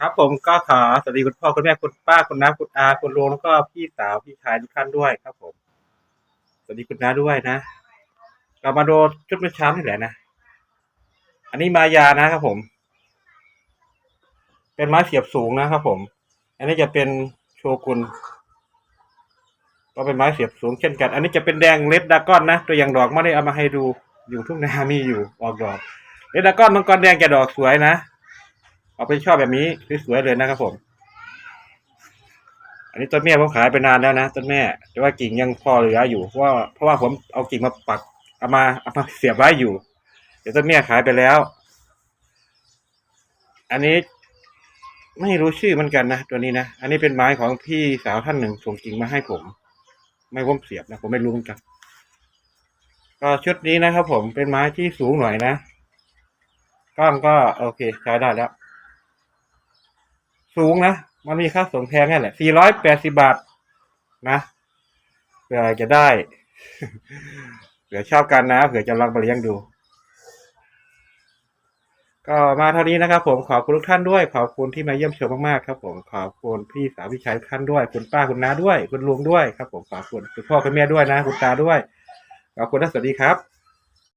ครับผมก็ขอสวัสดีคุณพ่อคุณแม่คุณป้าคุณน้าคุณอาคุณลุงแล้วก็พี่สาวพี่ชายทุกท่านด้วยครับ ผม สวัสดีคุณน้าด้วยนะเรามาดูชุดเมื่อเช้านี่แหละนะอันนี้มายานะครับผม เป็นไม้เสียบสูงนะครับผม อันนี้จะเป็นโชกุนก็เป็นไม้เสียบสูงเช่นกัน อันนี้จะเป็นแดงเลดดากอนนะตัวอย่างดอกไม่ได้เอามาให้ดูอยู่ทุ่งนามีอยู่ออกดอกเลดดากอนมังกรแดงจะดอกสวยนะ เอาไปชอบแบบนี้สวยๆเลยนะครับผม อันนี้ต้นแม่ผมขายไปนานแล้วนะต้นแม่ แต่ว่ากิ่งยังพอเหลืออยู่เพราะว่าเพราะว่าผมเอากิ่งมาปักเอามาเอามาเสียบไว้อยู่ เดี๋ยวต้นแม่ขายไปแล้ว อันนี้ไม่รู้ชื่อเหมือนกันนะตัวนี้นะ อันนี้เป็นไม้ของพี่สาวท่านหนึ่งส่งกิ่งมาให้ผม ไม่ผมเสียบนะผมไม่รู้เหมือนกัน ก็ชุดนี้นะครับผมเป็นไม้ที่สูงหน่อยนะกล้องก็โอเคใช้ได้แล้ว สูงนะ มันมีค่าส่งแพงแค่แหละ480บาท นะเผื่อจะได้เผื่อชอบกันนะเผื่อจะลองไปเลี้ยงดู ก็มาเท่านี้นะครับ ผมขอบคุณทุกท่านด้วย ขอบคุณที่มาเยี่ยมชมมากๆครับผมขอบคุณพี่สาวพี่ชายทุกท่านด้วย คุณป้าคุณน้าด้วย คุณลุงด้วยครับ ผมขอบคุณคุณพ่อคุณแม่ด้วยนะ คุณตาด้วยขอบคุณและสวัสดีครับ